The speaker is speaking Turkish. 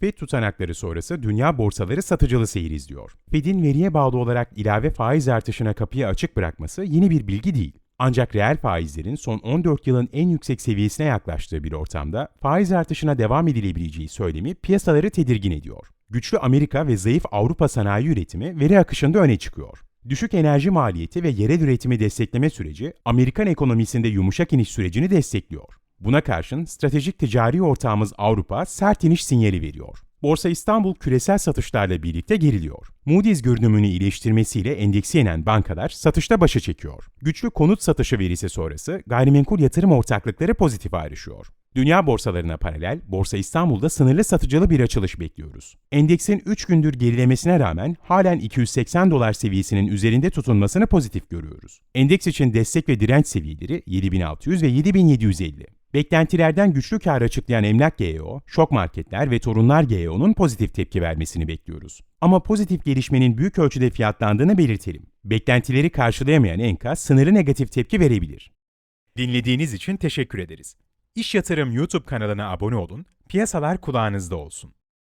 Fed tutanakları sonrası dünya borsaları satıcılı seyir izliyor. Fed'in veriye bağlı olarak ilave faiz artışına kapıyı açık bırakması yeni bir bilgi değil. Ancak reel faizlerin son 14 yılın en yüksek seviyesine yaklaştığı bir ortamda faiz artışına devam edilebileceği söylemi piyasaları tedirgin ediyor. Güçlü Amerika ve zayıf Avrupa sanayi üretimi veri akışında öne çıkıyor. Düşük enerji maliyeti ve yerel üretimi destekleme süreci Amerikan ekonomisinde yumuşak iniş sürecini destekliyor. Buna karşın stratejik ticari ortağımız Avrupa sert iniş sinyali veriyor. Borsa İstanbul küresel satışlarla birlikte geriliyor. Moody's görünümünü iyileştirmesiyle endeksi yenen bankalar satışta başa çekiyor. Güçlü konut satışı verisi sonrası gayrimenkul yatırım ortaklıkları pozitif ayrışıyor. Dünya borsalarına paralel Borsa İstanbul'da sınırlı satıcılı bir açılış bekliyoruz. Endeksin 3 gündür gerilemesine rağmen halen 280 dolar seviyesinin üzerinde tutunmasını pozitif görüyoruz. Endeks için destek ve direnç seviyeleri 7600 ve 7750. Beklentilerden güçlü kar açıklayan Emlak GEO, şok marketler ve torunlar GEO'nun pozitif tepki vermesini bekliyoruz. Ama pozitif gelişmenin büyük ölçüde fiyatlandığını belirtelim. Beklentileri karşılayamayan enkaz sınırı negatif tepki verebilir. Dinlediğiniz için teşekkür ederiz. İş Yatırım YouTube kanalına abone olun, piyasalar kulağınızda olsun.